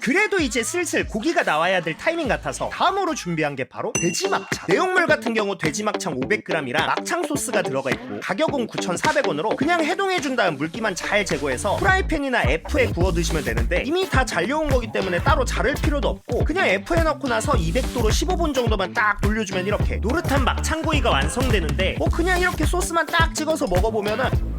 그래도 이제 슬슬 고기가 나와야 될 타이밍 같아서 다음으로 준비한 게 바로 돼지 막창 내용물 같은 경우 돼지 막창 500g이랑 막창 소스가 들어가 있고 가격은 9,400원으로 그냥 해동해 준 다음 물기만 잘 제거해서 프라이팬이나 F에 구워 드시면 되는데 이미 다 잘려온 거기 때문에 따로 자를 필요도 없고 그냥 F에 넣고 나서 200도로 15분 정도만 딱 돌려주면 이렇게 노릇한 막창구이가 완성되는데 뭐 그냥 이렇게 소스만 딱 찍어서 먹어보면은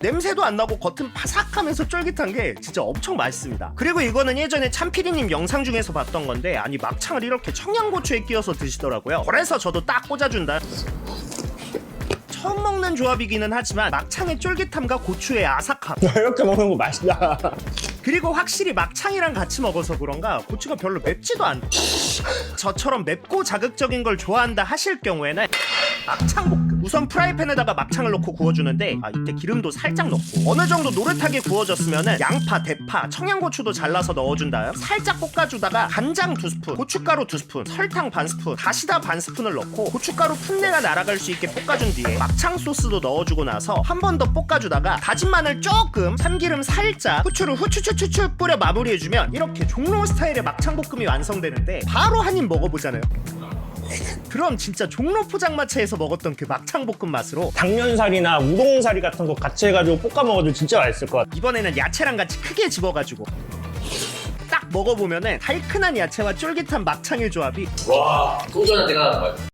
냄새도 안 나고 겉은 바삭하면서 쫄깃한 게 진짜 엄청 맛있습니다. 그리고 이거는 예전에 참피디님 영상 중에서 봤던 건데 아니 막창을 이렇게 청양고추에 끼워서 드시더라고요. 그래서 저도 딱 꽂아준다. 처음 먹는 조합이기는 하지만 막창의 쫄깃함과 고추의 아삭함 이렇게 먹는 거 맛있다. 그리고 확실히 막창이랑 같이 먹어서 그런가 고추가 별로 맵지도 않고 저처럼 맵고 자극적인 걸 좋아한다 하실 경우에는 막창 볶음. 우선 프라이팬에다가 막창을 넣고 구워주는데 아 이때 기름도 살짝 넣고. 어느 정도 노릇하게 구워졌으면은 양파, 대파, 청양고추도 잘라서 넣어준 다음 살짝 볶아주다가 간장 두 스푼, 고춧가루 두 스푼, 설탕 반 스푼, 다시다 반 스푼을 넣고 고춧가루 풋내가 날아갈 수 있게 볶아준 뒤에 막창 소스도 넣어주고 나서 한 번 더 볶아주다가 다진 마늘 조금, 참기름 살짝, 후추를 후추추 추추 뿌려 마무리해주면 이렇게 종로 스타일의 막창 볶음이 완성되는데 바로 한 입 먹어보잖아요. 그럼 진짜 종로 포장마차에서 먹었던 그 막창 볶음 맛으로 당면살이나 우동사리 같은 거 같이 해가지고 볶아 먹어도 진짜 맛있을 것 같아. 이번에는 야채랑 같이 크게 집어가지고 딱 먹어보면은 달큰한 야채와 쫄깃한 막창의 조합이 와 소주 하나 내가